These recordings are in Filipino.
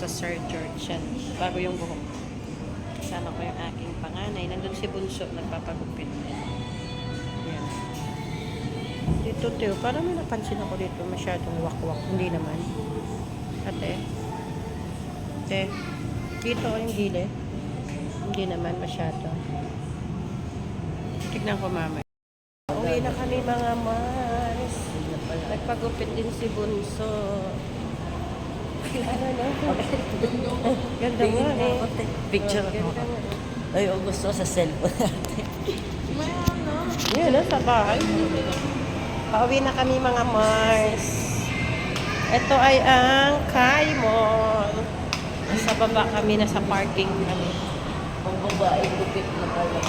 sa Sir George yan. Bago yung buhok. Kasama ko yung aking panganay. Nandun si Bunso, nagpapagupit. Yan. Dito, Teo, parang may napansin ako dito masyadong wakwak. Hindi naman. Ate. Ate. Dito yung gilid. Hindi naman masyado. Tignan ko mamaya. Uwi na kami mga Mars. Nagpagupit din si Bunso. Ganda mo eh. Picture ako. Ay, oh, gusto sa cellphone natin. Yan na, sa bahay. Pauwi na kami mga Mars. Ito ay ang Kaimon. Nasa baba kami, nasa parking kami. Ang babae, gupit na pala.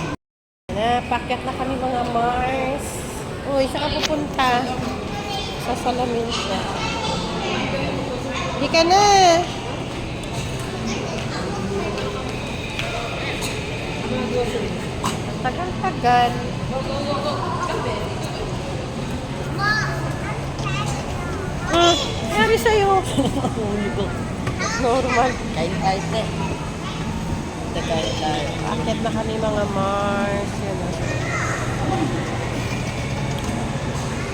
Napakyat na kami mga Mars. Uy, saan ka pupunta? Sa salamin siya. Di ka na. Tagal-tagal. Ah, nangyari sa'yo. Normal. Kain kahit na. Tagal tayo. Akit na kami mga Mars. Yan o.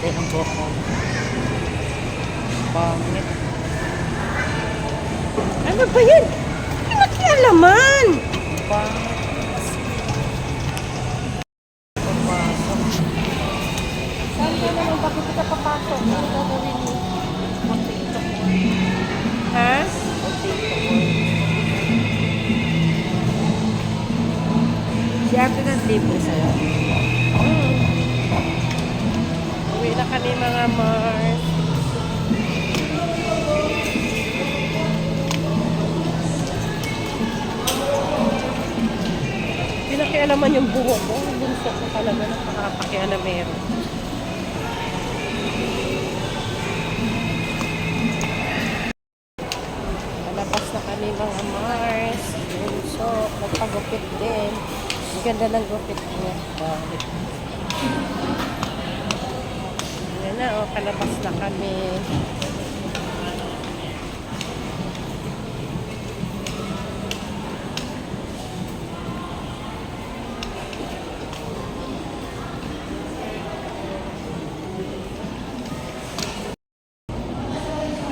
Ito ang buhok ko. Pangit. Ano ba yan? Pinakialaman! Pangit. Saan ka naman? Bakit ka papasok? Ano gagawin mo? Ha? Si ate ng libre sa'yo. Pinakialaman yung buhok ko. Bunso ko talaga na nakakapakialamero. Palabas na kami mga Mars. Bunso. Nagpagupit din. Ang ganda ng gupit niya. Bakit? Yan na, oh, palabas na kami.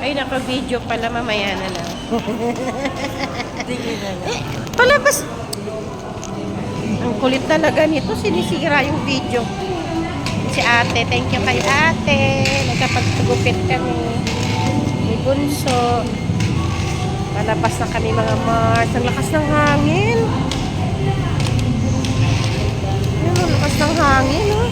Ay, naka-video pala mamaya na lang. Tingin na lang. Palabas! Ang kulit talaga nito, sinisira yung video. Si ate, thank you kay ate. Nagkapagtugupit kami. May bunso. Palabas na kami mga Mars. Ang lakas ng hangin. Ang lakas ng hangin.